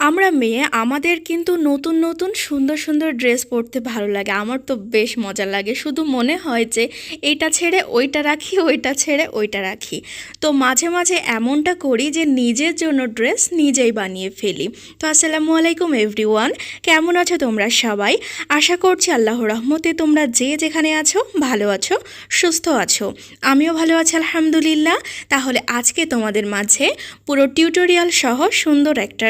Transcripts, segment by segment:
আমরা মেয়ে, আমাদের কিন্তু নতুন নতুন সুন্দর সুন্দর ড্রেস পরতে ভালো লাগে। আমার তো বেশ মজা লাগে। শুধু মনে হয় যে এইটা ছেড়ে ওইটা রাখি, ওইটা ছেড়ে ওইটা রাখি। তো মাঝে মাঝে এমনটা করি যে নিজের জন্য ড্রেস নিজেই বানিয়ে ফেলি। তো আসসালামু আলাইকুম এভরিওয়ান কেমন আছো তোমরা সবাই? আশা করছি আল্লাহ রহমতে তোমরা যে যেখানে আছো, ভালো আছো, সুস্থ আছো। আমিও ভালো আছি, আলহামদুলিল্লাহ। তাহলে আজকে তোমাদের মাঝে পুরো টিউটোরিয়াল সহ সুন্দর একটা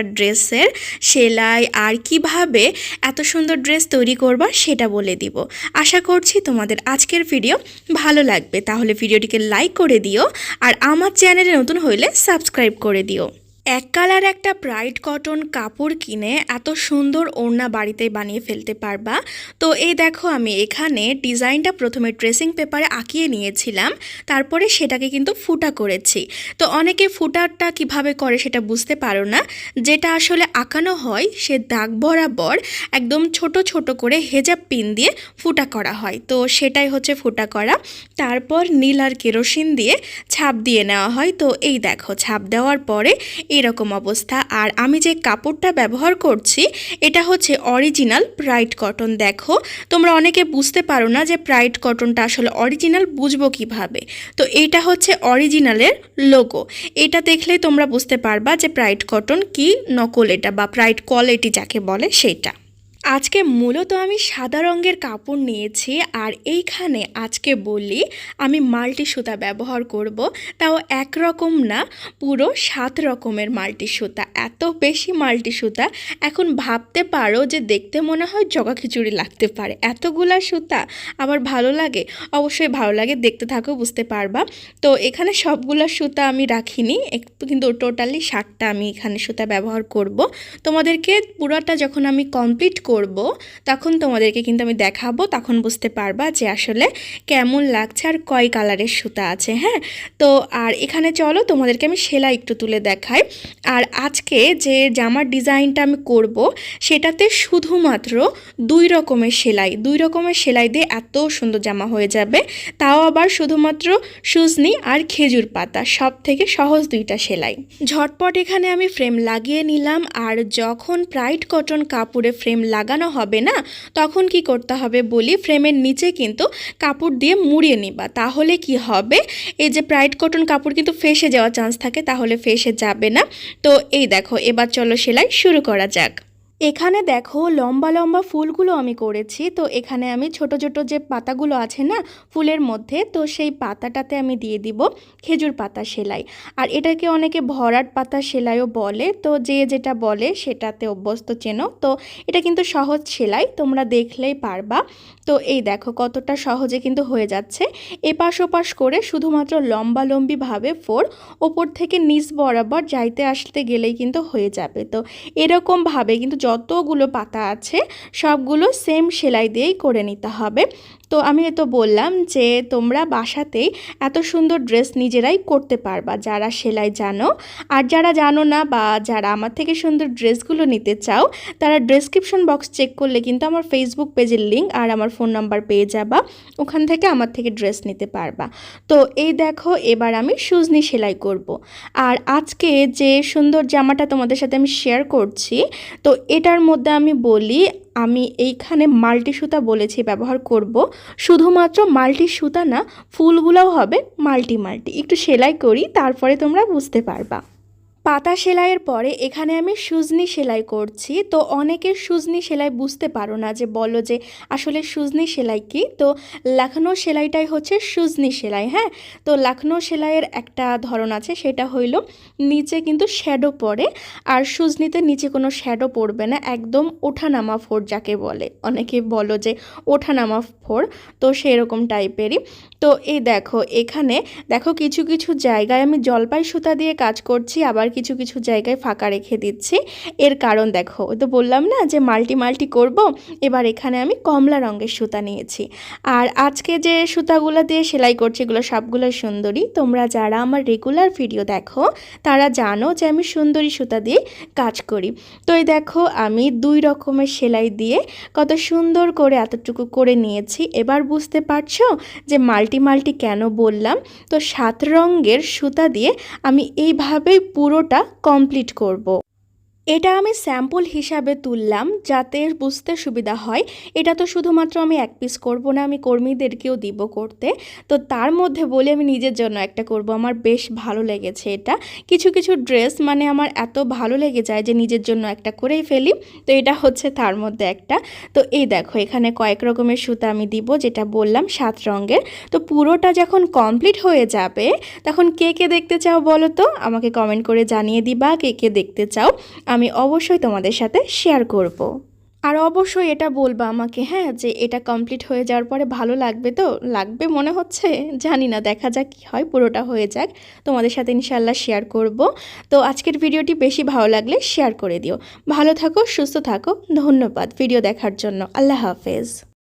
ড্রেসের সেলাই আর কীভাবে এত সুন্দর ড্রেস তৈরি করবা সেটা বলে দিব। আশা করছি তোমাদের আজকের ভিডিও ভালো লাগবে। তাহলে ভিডিওটিকে লাইক করে দিও আর আমার চ্যানেলে নতুন হইলে সাবস্ক্রাইব করে দিও। এক কালার একটা ব্রাইট কটন কাপড় কিনে এত সুন্দর ওড়না বাড়িতে বানিয়ে ফেলতে পারবা? তো এই দেখো আমি এখানে ডিজাইনটা প্রথমে ড্রেসিং পেপারে আঁকিয়ে নিয়েছিলাম, তারপরে সেটাকে কিন্তু ফুটা করেছি। তো অনেকে ফুটাটা কীভাবে করে সেটা বুঝতে পারো না। যেটা আসলে আঁকানো হয় সে দাগ বরাবর একদম ছোট ছোট করে হেজাব পিন দিয়ে ফুটা করা হয়। তো সেটাই হচ্ছে ফুটা করা। তারপর নীল আর কেরোসিন দিয়ে ছাপ দিয়ে নেওয়া হয়। তো এই দেখো, ছাপ দেওয়ার পরে এরকম অবস্থা। আর আমি যে কাপড়টা ব্যবহার করছি, এটা হচ্ছে অরিজিনাল প্রাইড কটন দেখো, তোমরা অনেকে বুঝতে পারো না যে প্রাইড কটনটা আসলে অরিজিনাল বুঝব কীভাবে। তো এটা হচ্ছে অরিজিনালের লোগো এটা দেখলে তোমরা বুঝতে পারবা যে প্রাইড কটন কি নকল এটা বা প্রাইড কোয়ালিটি যাকে বলে সেটা। আজকে মূলত আমি সাদা রঙের কাপড় নিয়েছি আর এইখানে আজকে বলি আমি মাল্টি সুতা ব্যবহার করব। তাও একরকম না, পুরো সাত রকমের মাল্টি সুতা। এত বেশি মাল্টি সুতা, এখন ভাবতে পারো যে দেখতে মনে হয় জগা খিচুড়ি লাগতে পারে। এতগুলা সুতা আবার ভালো লাগে? অবশ্যই ভালো লাগে, দেখতে থাকো, বুঝতে পারবা। তো এখানে সবগুলা সুতা আমি রাখিনি, একটু কিন্তু টোটালি ষাটটা আমি এখানে সুতা ব্যবহার করব। তোমাদেরকে পুরোটা যখন আমি কমপ্লিট করব, তখন তোমাদেরকে কিন্তু আমি দেখাবো, তখন বুঝতে পারবা যে আসলে কেমন লাগছে আর কয় কালারের সুতা আছে হ্যাঁ? তো আর এখানে চলো, তোমাদেরকে আমি সেলাই একটু তুলে দেখাই। আর আজকে যে জামার ডিজাইনটা আমি করব, সেটাতে শুধুমাত্র দুই রকমের সেলাই, দুই রকমের সেলাই দিয়ে এত সুন্দর জামা হয়ে যাবে। তাও আবার শুধুমাত্র সুজনি আর খেজুর পাতা সব থেকে সহজ দুইটা সেলাই। ঝটপট এখানে আমি ফ্রেম লাগিয়ে নিলাম, আর যখন ব্রাইট কটন কাপড়ে ফ্রেম লাগানো হবে না, তখন কি করতে হবে বলি, ফ্রেমের নিচে কিন্তু কাপড় দিয়ে মুড়িয়ে নিবা। তাহলে কি হবে? এই যে ব্রাইট কটন কাপড় কিন্তু ফেসে যাওয়ার চান্স থাকে, তাহলে ফেসে যাবে না। তো এই দেখো, এবার চলো সেলাই শুরু করা যাক। এখানে দেখো লম্বা লম্বা ফুলগুলো আমি করেছি। তো এখানে আমি ছোট ছোট যে পাতাগুলো আছে না, ফুলের মধ্যে, তো সেই পাতাটাতে আমি দিয়ে দিব খেজুর পাতা সেলাই। আর এটাকে অনেকে ভরাট পাতা সেলাইও বলে, তো যে যেটা বলে সেটাতে অভ্যস্ত চেনো। তো এটা কিন্তু সহজ সেলাই, তোমরা দেখলেই পারবা। তো এই দেখো কতটা সহজে কিন্তু হয়ে যাচ্ছে। এপাশ ওপাশ করে শুধুমাত্র লম্বা লম্বিভাবে ফোর, ওপর থেকে নিচ বরাবর যাইতে আসতে গেলেই কিন্তু হয়ে যাবে। তো এরকমভাবে কিন্তু যতগুলো পাতা আছে, সবগুলো সেম সেলাই দিয়েই করে নিতে হবে। তো আমি তো বললাম যে, তোমরা বাসাতেই এত সুন্দর ড্রেস নিজেরাই করতে পারবা, যারা সেলাই জানো। আর যারা জানো না বা যারা আমার থেকে সুন্দর ড্রেসগুলো নিতে চাও, তারা ডেসক্রিপশন বক্স চেক করলে কিন্তু আমার ফেসবুক পেজের লিঙ্ক আর আমার ফোন নাম্বার পেয়ে যাবা। ওখান থেকে আমার থেকে ড্রেস নিতে পারবা। তো এই দেখো, এবার আমি সুজনি সেলাই করব। আর আজকে যে সুন্দর জামাটা তোমাদের সাথে আমি শেয়ার করছি, তো এটার মধ্যে আমি বলি, আমি এইখানে মাল্টি সুতা বলেছি, ব্যবহার করব। শুধুমাত্র মাল্টি সুতা না, ফুলগুলোও হবে মাল্টি মাল্টি একটু সেলাই করি, তারপরে তোমরা বুঝতে পারবা। পাতা সেলাইয়ের পরে এখানে আমি সুজনি সেলাই করছি। তো অনেকে সুজনি সেলাই বুঝতে পারো না যে বলো যে আসলে সুজনি সেলাই কি? তো লাখনৌ সেলাইটাই হচ্ছে সুজনি সেলাই হ্যাঁ? তো লাখনৌ সেলাইয়ের একটা ধরন আছে, সেটা হইল নিচে কিন্তু শ্যাডো পড়ে আর সুজনিতে নিচে কোনো শ্যাডো পড়বে না, একদম ওঠানামা ফোর যাকে বলে। অনেকে বলো যে ওঠানামা ফোর, তো সেরকম টাইপেরই। তো এই দেখো, এখানে দেখো কিছু কিছু জায়গায় আমি জলপাই সুতা দিয়ে কাজ করছি, আবার কিছু কিছু জায়গায় ফাঁকা রেখে দিচ্ছি। এর কারণ দেখো ওই তো বললাম না যে মাল্টি মাল্টি করব, এবার এখানে আমি কমলা রঙের সুতা নিয়েছি। আর আজকে যে সুতাগুলো দিয়ে সেলাই করছি, এগুলো সবগুলো সুন্দরী। তোমরা যারা আমার রেগুলার ভিডিও দেখো, তারা জানো যে আমি সুন্দরী সুতা দিয়ে কাজ করি। তো এই দেখো, আমি দুই রকমের সেলাই দিয়ে কত সুন্দর করে এতটুকু করে নিয়েছি। এবার বুঝতে পারছ যে মাল্টি মাল্টি কেন বললাম? তো সাত রঙের সুতা দিয়ে আমি এইভাবেই পুরোটা কমপ্লিট করব। এটা আমি স্যাম্পল হিসাবে তুললাম যাতে বুঝতে সুবিধা হয়। এটা তো শুধুমাত্র আমি এক পিস করব না, আমি কর্মীদেরকেও দিব করতে। তো তার মধ্যে বলে আমি নিজের জন্য একটা করব। আমার বেশ ভালো লেগেছে এটা। কিছু কিছু ড্রেস মানে আমার এত ভালো লেগে যায় যে নিজের জন্য একটা করেই ফেলি। তো এটা হচ্ছে তার মধ্যে একটা। তো এই দেখো, এখানে কয়েক রকমের সুতা আমি দিব, যেটা বললাম সাত রঙের। তো পুরোটা যখন কমপ্লিট হয়ে যাবে, তখন কে কে দেখতে চাও বলো তো? আমাকে কমেন্ট করে জানিয়ে দিবা কে কে দেখতে চাও। আমি অবশ্যই তোমাদের সাথে শেয়ার করব। আর অবশ্যই এটা বলবা আমাকে হ্যাঁ যে এটা কমপ্লিট হয়ে যাওয়ার পরে ভালো লাগবে তো? লাগবে মনে হচ্ছে? জানি না, দেখা যাক কী হয়, পুরোটা হয়ে যাক। তোমাদের সাথে ইনশাল্লাহ শেয়ার করব। তো আজকের ভিডিওটি বেশি ভালো লাগলে শেয়ার করে দিও। ভালো থাকো, সুস্থ থাকো, ধন্যবাদ ভিডিও দেখার জন্য। আল্লাহ হাফেজ।